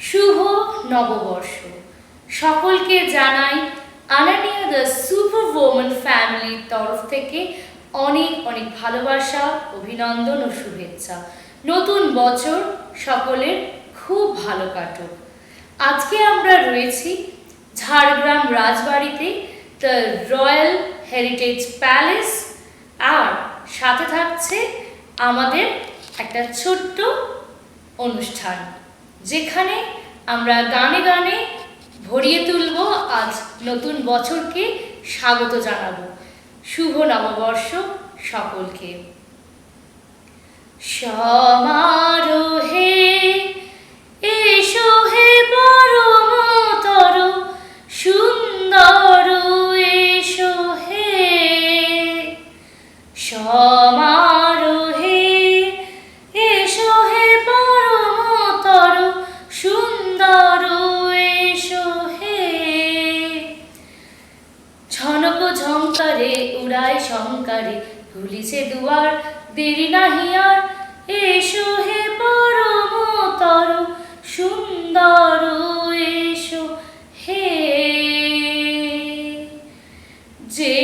শুভ নববর্ষ। সকলকে জানাই আনানিয়া দ্য সুপার ওমেন ফ্যামিলির তরফ থেকে অনেক অনেক ভালোবাসা, অভিনন্দন ও শুভেচ্ছা। নতুন বছর সকলের খুব ভালো কাটুক। আজকে আমরা রয়েছি ঝাড়গ্রাম রাজবাড়িতে দ্য রয়্যাল হেরিটেজ প্যালেস আর সাথে থাকছে আমাদের একটা ছোট্ট অনুষ্ঠান। যেখানে আমরা গানে গানে ভরিয়ে তুলব আজ নতুন বছরকে স্বাগত জানাব। শুভ নববর্ষ সকলকে। সমারোহে এসো হে পরমতর, সুন্দর এসো হে। সমারোহে ঝঙ্কারে সংকারে ভুলিছে দুয়ার, দেরি নাহি আর। এসো হে পরম তর সুন্দর এসো হে। যে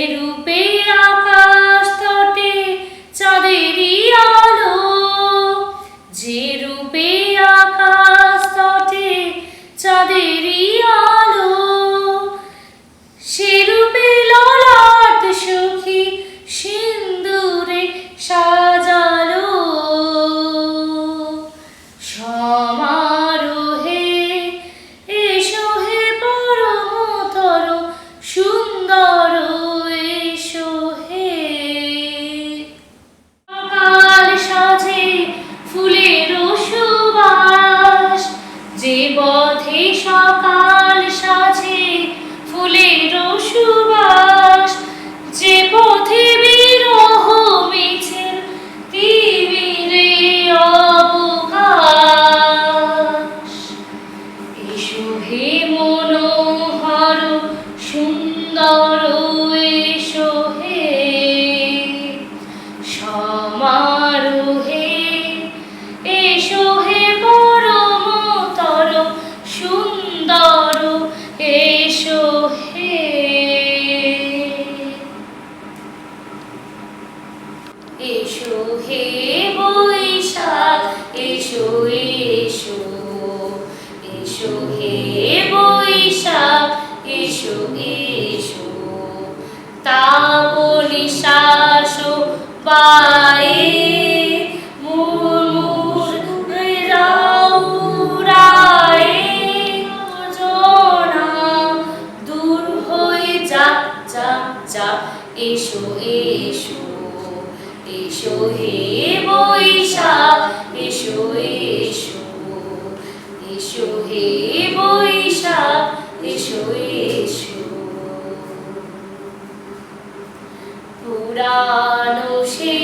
Keshav. এসো এসো এসো হে বৈশাখ এসো এসো এসো হে বৈশাখ এসো এসো। পুরানো Oxi.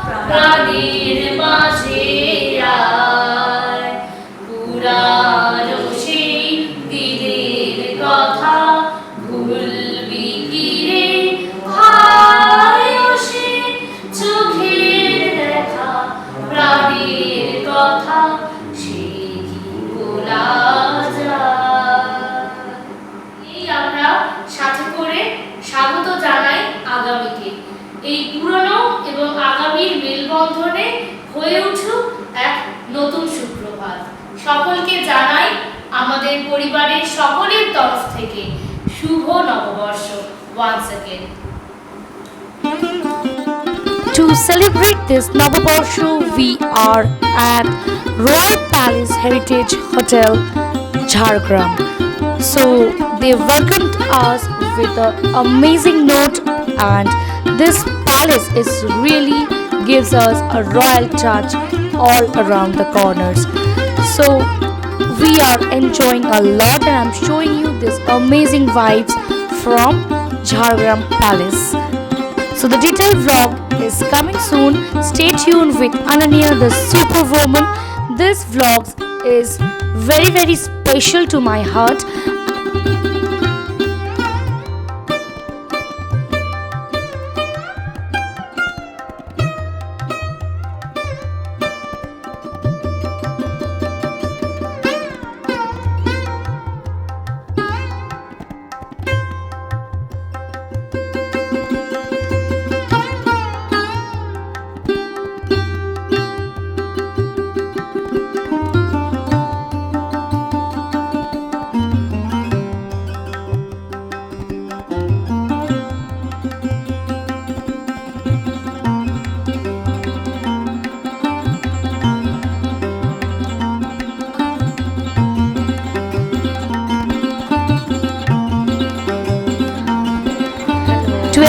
pra, né? মেলবন্ধনে হয়ে উঠুক এক নতুন সুপ্রভাত সকলকে জানাই আমাদের পরিবারের সকলের তরফ থেকে শুভ নববর্ষ once again To celebrate this Navabarshu, we are at Royal Palace Heritage Hotel, Jhargram. So they welcomed us with an amazing note, and this palace is really gives us a royal touch all around the corners. So we are enjoying a lot, and I'm showing you this amazing vibes from Jhargram Palace. So the detailed vlog is coming soon. Stay tuned with Ananya the Superwoman. This vlog is very very special to my heart.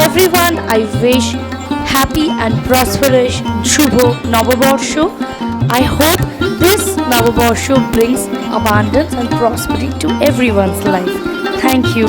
Everyone, I wish happy and prosperous Shubho Navabarsho. I hope this Navabarsho brings abundance and prosperity to everyone's life. Thank you.